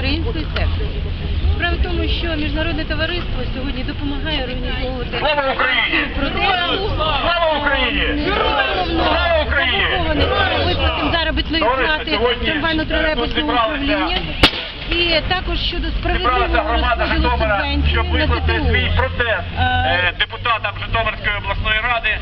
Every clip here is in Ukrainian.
української секції. Справа в тому, що міжнародне товариство сьогодні допомагає організовувати Слава Україні! протесту. Слава Україні! Слава Україні! Виплатимо заробітної плати сьогодні, е, трамвайно-тролейбусного управління. І також щодо справедливого розподілу Житомира, щоб ЗТУ. свій протест Е, е, депутатам Житомирської обласної ради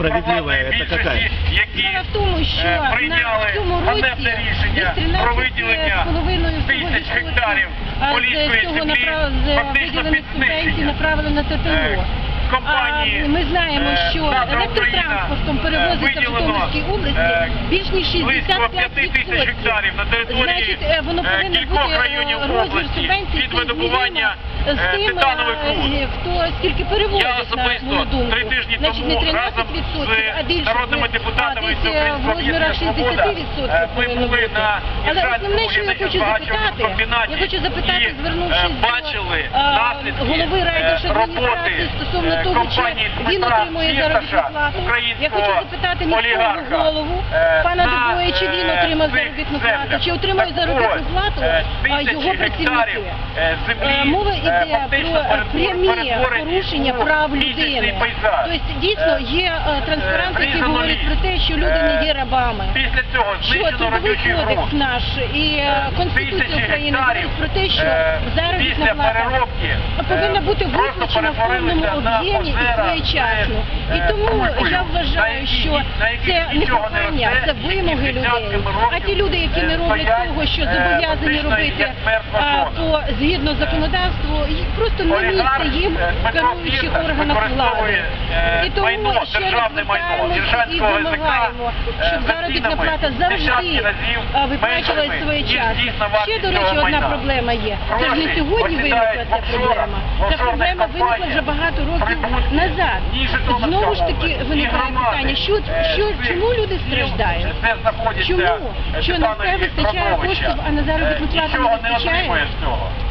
від це більшості, какая? які Справа в тому, що е, на прийняли цьому ганебне рішення про виділення 13,5 тисяч гектарів поліської землі фактично під знищення. направили на ТТО. Е, компанії, А ми знаємо, е, що «Завтра електротранспортом Україна», перевозиться в виділено, Житомирській області е, більш ніж 65%. близько 5 тисяч гектарів на території Значить, е, воно е, повинно кількох бути е, районів розмір області субвенцій під видобування з е, тим, титанових е, хто скільки перевозить, Я на особисто мою думку. три тижні Значить, тому не 13%, разом а з більше, народними а депутатами десь, з е, в розмірах об'єднання «Свобода» 60% е, ми повинно були бути. на Але Іршанському основне, що я хочу запитати, я хочу запитати, і, звернувшись до, бачили е, голови е, райдержадміністрації стосовно е, того, чи він отримує заробітну плату. Я хочу запитати міського голову е, пана на, Дубоя, чи він отримав заробітну плату, чи отримує заробітну плату його працівники. Мова йде про прямі порушення прав людини. Тобто дійсно є транспарант, який говорить про те, що люди не є рабами. Після цього Що трудовий кодекс наш і Конституція України говорить про те, що заробітна плата повинна е, бути виплачена в повному об'ємі і своєчасно. І е, тому я вважаю, що це не прохання, це вимоги людей. А ті люди, які не е, роблять того, що зобов'язані робити по згідно законодавству, їх просто не місце їм в керуючих органах влади. І тому ще раз звертаємось і вимагаємо, щоб заробітна плата завжди виплачувалась своєчасно. Ще, до речі, одна проблема є. Це ж не сьогодні виникла ця офшорах, проблема. Ця проблема виникла вже багато років назад. Знову ж таки виникає питання, що, е, що, чому люди страждають? Чому? е, Що на все вистачає коштів, а на заробітну е, плату не вистачає?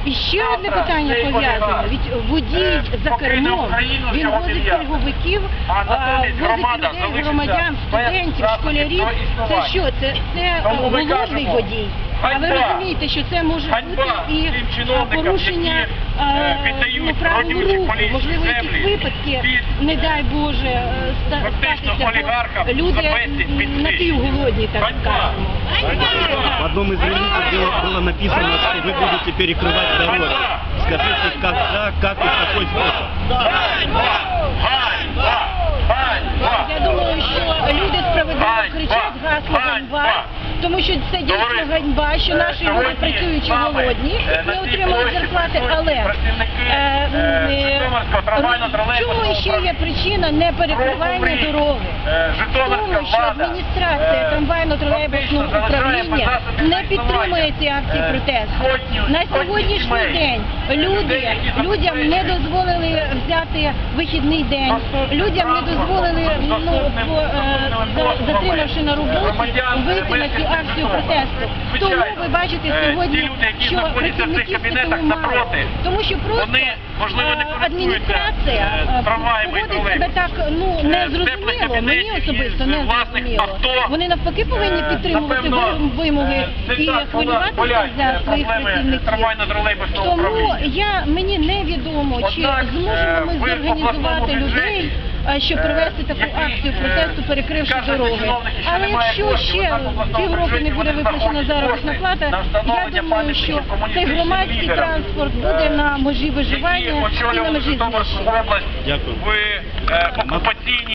І ще одне питання пов'язане. Від водій за кермом, він возить а, возить людей, громадян, студентів, школярів. Це що? Це, це голодний водій. А ви ганьба. розумієте, що це може Ганьба бути і тим а, чиновникам, порушення які, а, е, віддають ну, правил родючі руху, поліції можливо, якісь землі випадки, під, не дай Боже, е, ста- фактично статися, бо олігархам люди за безцінь під знищення. напівголодні, так Ганьба. скажемо. В одном из релизов было, было написано, что вы будете перекрывать дороги. Скажите, когда, как и в какой способ? Тому що це дійсно ганьба, що е, наші люди працюючи голодні, не отримують зарплати, але е, е, чому ще є причина не перекривання дороги? Тому, що адміністрація трамвайно-тролейбусного управління не підтримує ці акції протесту. На сьогоднішній день люди людям не дозволили взяти вихідний день. Людям не дозволили ну затримавши на громадян, вийти на мешканців акцію протесту. Тому ви бачите е, сьогодні, ті люди, які що знаходяться в цих кабінетах напроти, тому що просто вони, можливо, не е, адміністрація е, е, і себе так ну не зрозуміло. Мені особисто не зрозуміло. Вони навпаки повинні підтримувати вимоги і хвилюватися за своїх працівників. Тому я мені невідомо, чи зможемо ми зорганізувати людей, щоб е, провести таку акцію е, протесту, перекривши дороги. Але якщо ще півроку не буде виплачена заробітна плата, я думаю, що цей громадський транспорт буде е, на межі виживання і на межі знищення. Дякую. в е, окупаційній